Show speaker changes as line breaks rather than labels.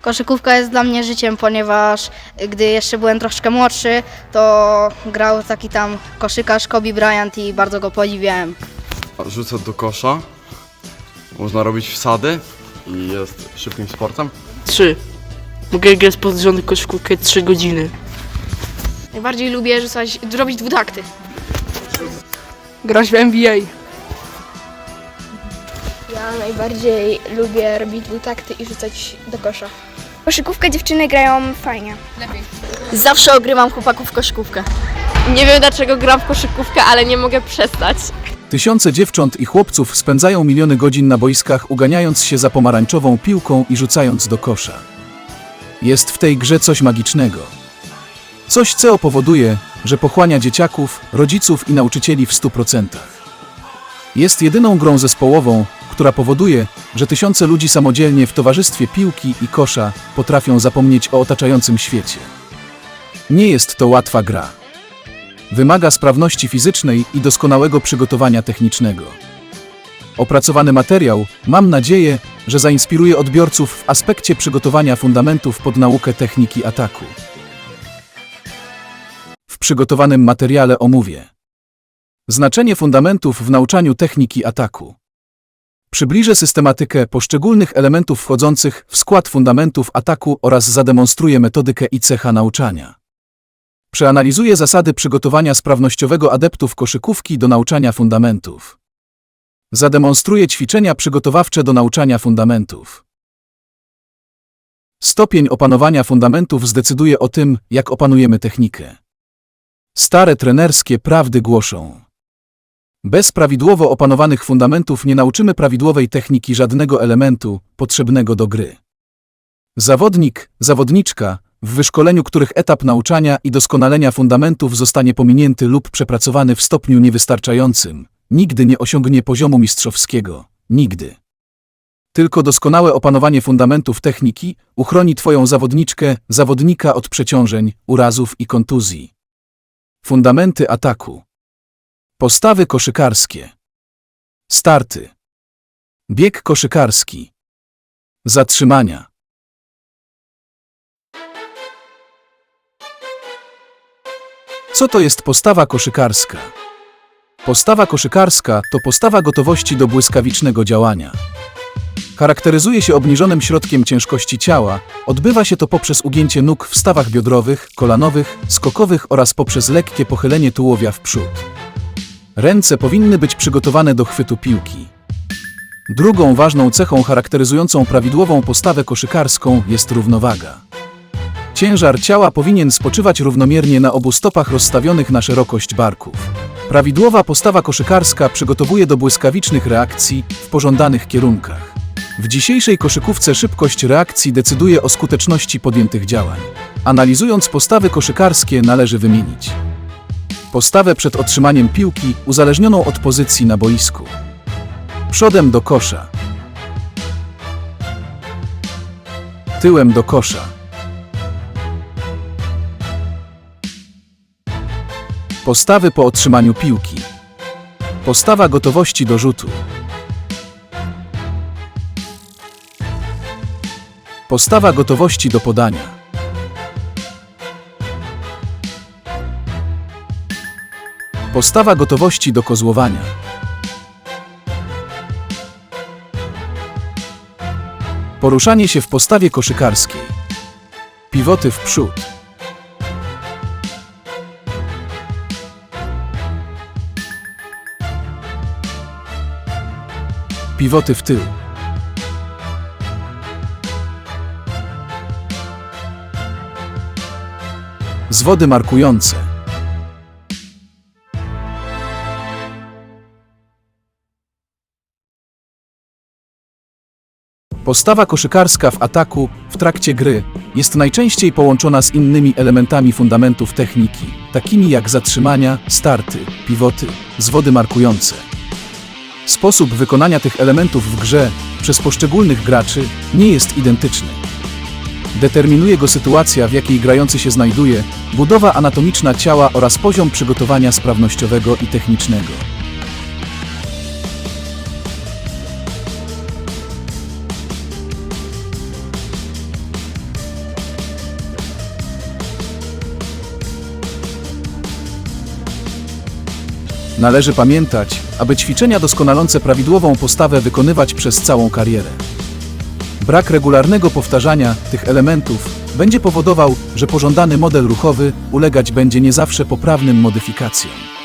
Koszykówka jest dla mnie życiem, ponieważ gdy jeszcze byłem troszkę młodszy, to grał taki tam koszykarz Kobe Bryant i bardzo go podziwiałem.
Rzucę do kosza. Można robić wsady i jest szybkim sportem.
3. Mogę grać pod rząd koszykówkę 3 godziny.
Najbardziej lubię rzucać, robić dwutakty.
Grać w NBA.
Ja najbardziej lubię robić dwutakty i rzucać do kosza. Koszykówkę dziewczyny grają fajnie.
Zawsze ogrywam chłopaków w koszykówkę.
Nie wiem dlaczego gram w koszykówkę, ale nie mogę przestać.
Tysiące dziewcząt i chłopców spędzają miliony godzin na boiskach, uganiając się za pomarańczową piłką i rzucając do kosza. Jest w tej grze coś magicznego. Coś, co powoduje, że pochłania dzieciaków, rodziców i nauczycieli w 100%. Jest jedyną grą zespołową, która powoduje, że tysiące ludzi samodzielnie w towarzystwie piłki i kosza potrafią zapomnieć o otaczającym świecie. Nie jest to łatwa gra. Wymaga sprawności fizycznej i doskonałego przygotowania technicznego. Opracowany materiał, mam nadzieję, że zainspiruje odbiorców w aspekcie przygotowania fundamentów pod naukę techniki ataku. W przygotowanym materiale omówię znaczenie fundamentów w nauczaniu techniki ataku. Przybliżę systematykę poszczególnych elementów wchodzących w skład fundamentów ataku oraz zademonstruję metodykę i cecha nauczania. Przeanalizuję zasady przygotowania sprawnościowego adeptów koszykówki do nauczania fundamentów. Zademonstruję ćwiczenia przygotowawcze do nauczania fundamentów. Stopień opanowania fundamentów zdecyduje o tym, jak opanujemy technikę. Stare trenerskie prawdy głoszą. Bez prawidłowo opanowanych fundamentów nie nauczymy prawidłowej techniki żadnego elementu potrzebnego do gry. Zawodnik, zawodniczka, w wyszkoleniu których etap nauczania i doskonalenia fundamentów zostanie pominięty lub przepracowany w stopniu niewystarczającym, nigdy nie osiągnie poziomu mistrzowskiego. Nigdy. Tylko doskonałe opanowanie fundamentów techniki uchroni Twoją zawodniczkę, zawodnika od przeciążeń, urazów i kontuzji. Fundamenty ataku. Postawy koszykarskie. Starty. Bieg koszykarski. Zatrzymania. Co to jest postawa koszykarska? Postawa koszykarska to postawa gotowości do błyskawicznego działania. Charakteryzuje się obniżonym środkiem ciężkości ciała, odbywa się to poprzez ugięcie nóg w stawach biodrowych, kolanowych, skokowych oraz poprzez lekkie pochylenie tułowia w przód. Ręce powinny być przygotowane do chwytu piłki. Drugą ważną cechą charakteryzującą prawidłową postawę koszykarską jest równowaga. Ciężar ciała powinien spoczywać równomiernie na obu stopach rozstawionych na szerokość barków. Prawidłowa postawa koszykarska przygotowuje do błyskawicznych reakcji w pożądanych kierunkach. W dzisiejszej koszykówce szybkość reakcji decyduje o skuteczności podjętych działań. Analizując postawy koszykarskie należy wymienić postawę przed otrzymaniem piłki uzależnioną od pozycji na boisku. Przodem do kosza. Tyłem do kosza. Postawy po otrzymaniu piłki. Postawa gotowości do rzutu. Postawa gotowości do podania. Postawa gotowości do kozłowania. Poruszanie się w postawie koszykarskiej. Piwoty w przód. Piwoty w tył. Zwody markujące. Postawa koszykarska w ataku, w trakcie gry, jest najczęściej połączona z innymi elementami fundamentów techniki, takimi jak zatrzymania, starty, pivoty, zwody markujące. Sposób wykonania tych elementów w grze przez poszczególnych graczy nie jest identyczny. Determinuje go sytuacja, w jakiej grający się znajduje, budowa anatomiczna ciała oraz poziom przygotowania sprawnościowego i technicznego. Należy pamiętać, aby ćwiczenia doskonalące prawidłową postawę wykonywać przez całą karierę. Brak regularnego powtarzania tych elementów będzie powodował, że pożądany model ruchowy ulegać będzie nie zawsze poprawnym modyfikacjom.